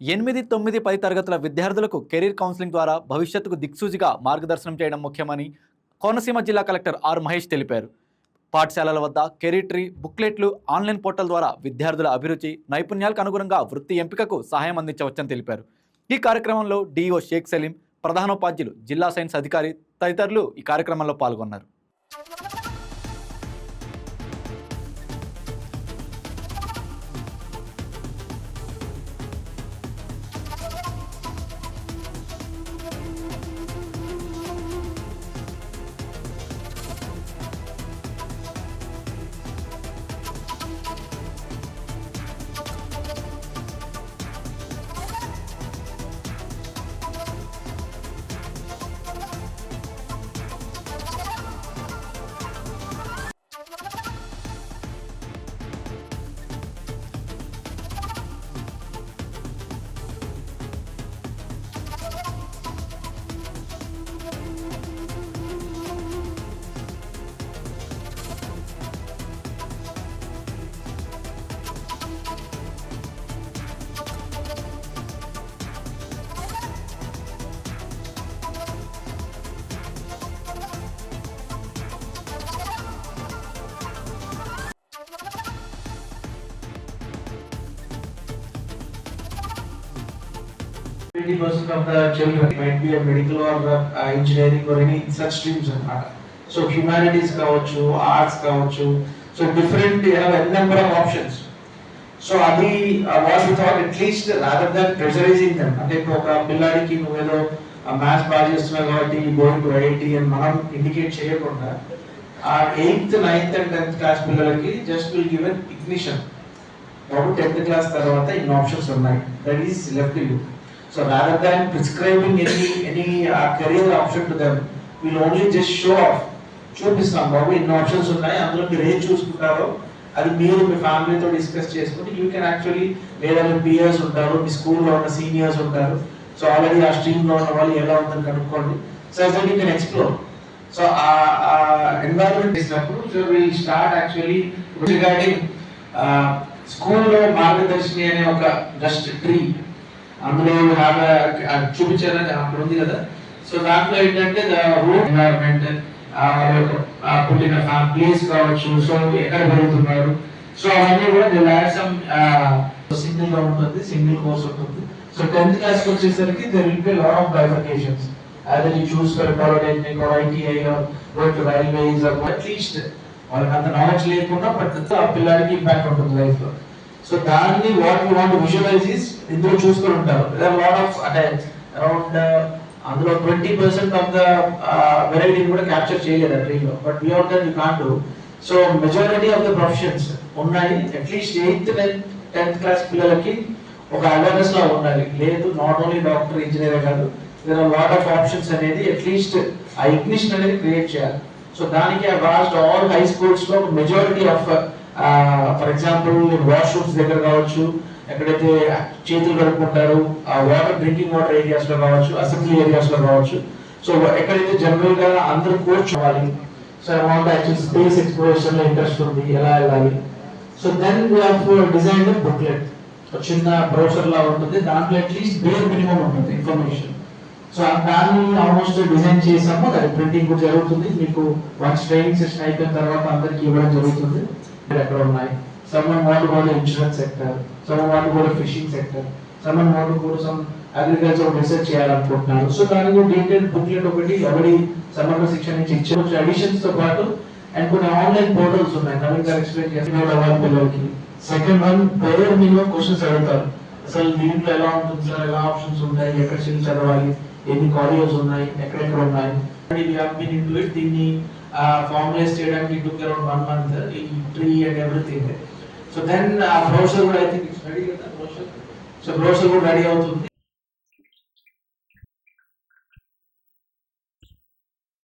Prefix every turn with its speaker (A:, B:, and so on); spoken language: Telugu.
A: ఎనిమిది తొమ్మిది పది తరగతుల విద్యార్థులకు కెరీర్ కౌన్సిలింగ్ ద్వారా భవిష్యత్తుకు దిక్సూచిగా మార్గదర్శనం చేయడం ముఖ్యమని కోనసీమ జిల్లా కలెక్టర్ ఆర్ మహేష్ తెలిపారు. పాఠశాలల వద్ద కెరీర్ ట్రీ బుక్లెట్లు ఆన్లైన్ పోర్టల్ ద్వారా విద్యార్థుల అభిరుచి నైపుణ్యాలకు అనుగుణంగా వృత్తి ఎంపికకు సహాయం అందించవచ్చని తెలిపారు. ఈ కార్యక్రమంలో డిఓ షేక్ సలీం ప్రధానోపాధ్యులు జిల్లా సైన్స్ అధికారి తదితరులు ఈ కార్యక్రమంలో పాల్గొన్నారు.
B: Twenty percent of the children might be a medical or uh, engineering or any such streams అన్నమాట సో హ్యుమానిటీస్ కావచ్చు ఆర్ట్స్ కావచ్చు so different have number of options so అది what thought at least rather than pressurising them అంటే ఇప్పుడు ఒక పిల్లాడికి నువ్వేదో మ్యాథ్స్ బాగా చేస్తున్నావు కాబట్టి గోయింగ్ టు ఐఐటి అని మనం ఇండికేట్ చేయకుండా ఆ eighth ninth and tenth class పిల్లలకి జస్ట్ విల్ గివెన్ ఇగ్నిషన్ కాబట్టి టెన్త్ క్లాస్ తర్వాత ఇన్ని ఆప్షన్స్ ఉన్నాయి. That is left you so than prescribing prescribing any any career option to them, will only just show off చూపిస్తాం బాబు ఎన్ని ఆప్షన్స్ ఉన్నాయి అందులో మీరు ఏం చూసుకుంటారో అది మీరు మీ ఫ్యామిలీతో డిస్కస్ చేసుకుని యూ కెన్ యాక్చువల్లీ లేదా మీ పియర్స్ ఉంటారు మీ స్కూల్లో ఉన్న సీనియర్స్ ఉంటారు. సో ఆల్రెడీ ఆ స్ట్రీమ్లో ఉన్న వాళ్ళు ఎలా ఉందని కనుక్కోండి. So that you can explore so ఆ ఎన్వైరన్మెంట్ ఇచ్చినప్పుడు so will start actually regarding స్కూల్లో మార్గదర్శిని అనే ఒక జస్ట్ ట్రీ అందులో హ్యావ్ అక్కడ ఉంది కదా. సో దాంట్లో ఏంటంటే రూట్ ఎన్వైరన్మెంట్ పుట్టిన ప్లేస్ కావచ్చు సో ఎక్కడ పెరుగుతున్నారు. సో అవన్నీ కూడా దే సమ్ సింగిల్గా ఉంటుంది సింగిల్ కోర్స్ ఉంటుంది. సో టెన్త్ క్లాస్ వచ్చేసరికి there will be lot of bifurcations అదే you choose for polytechnic or ITI or వాళ్ళకి అంత నాలెడ్జ్ లేకుండా బట్ ఆ పిల్లాడికి ఇంపాక్ట్ ఉంటుంది లైఫ్లో. సో దాన్ని what you want visualize is ఇందులో చూసుకొని ఉంటారు. లాట్ ఆఫ్ అంటే అరౌండ్ అందులో ట్వంటీ పర్సెంట్ ఆఫ్ ద వెరైటీని కూడా క్యాప్చర్ చేయలేదు ఆ ట్రీలో but beyond that you can't do so majority of the professions ఉన్నాయి. At least eighth ninth tenth class పిల్లలకి ఒక అవేర్నెస్ లా ఉండాలి. లేదు నాట్ ఓన్లీ డాక్టర్ ఇంజనీర్ కాదు. There are lot of options అనేది అట్లీస్ట్ ఆ ఇగ్నిషన్ అనేది క్రియేట్ చేయాలి. సో దానికి లాస్ట్ ఆల్ హై స్కూల్స్లో majority of for example washrooms దగ్గర కావచ్చు ఎక్కడైతే చేతులు కడుక్కుంటారు ఆ వాటర్ డ్రింకింగ్ వాటర్ ఏరియాస్లో కావచ్చు అసెంబ్లీ ఏరియాస్లో కావచ్చు. సో ఎక్కడైతే జనరల్గా అందరూ కూర్చోవాలి సో అమౌంట్ యాక్చువల్ స్పేస్ ఎక్స్ప్లోరేషన్లో ఇంట్రెస్ట్ ఉంది ఎలా వెళ్ళాలి. సో దెన్ డిజైన్ బుక్లెట్ చిన్న బ్రౌసర్ లా ఉంటుంది. దాంట్లో అట్లీస్ట్ బేర్ మినిమం ఉంటుంది ఇన్ఫర్మేషన్ సో దాన్ని ఆల్మోస్ట్ డిజైన్ చేసాము దాని ప్రింటింగ్ కూడా జరుగుతుంది. మీకు వన్స్ ట్రైనింగ్ సెషన్ అయిపోయిన తర్వాత అందరికి ఇవ్వడం జరుగుతుంది. ఎక్కడ ఉన్నాయి? Someone want go insurance sector someone want go fishing sector someone want go some agriculture research చేయాలనుకుంటున్నారు. సో దానికి డీటెయిల్ బుక్లెట్ ఒకటి ఎవరి సమగ్ర శిక్షణ నుంచి ఇచ్చారు? అడిషన్స్తో పాటు అండ్ కొన్ని ఆన్లైన్ పోర్టల్స్ ఉన్నాయి. నవీన్ గారు ఎక్స్ప్లెయిన్ చేస్తున్నారు పిల్లలకి. సెకండ్ వన్ పేరు మినిమం క్వశ్చన్స్ అడుగుతారు. అసలు దీంట్లో ఎలా ఉంటుంది సార్? ఎలా ఆప్షన్స్ ఉంటాయి? ఎక్కడ చిన్న చదవాలి? ఎన్ని కాలేజెస్ ఉన్నాయి ఎక్కడెక్కడ ఉన్నాయి దీన్ని ఫార్ములైజ్ చేయడానికి టుక్ అరౌండ్ వన్ మంత్ ఈ tree and everything so then uh brochure కూడా ఐ థింక్ ఇట్స్ రెడీ కదా బ్రౌచర్ సో బ్రౌచర్ కూడా రెడీ అవుతుంది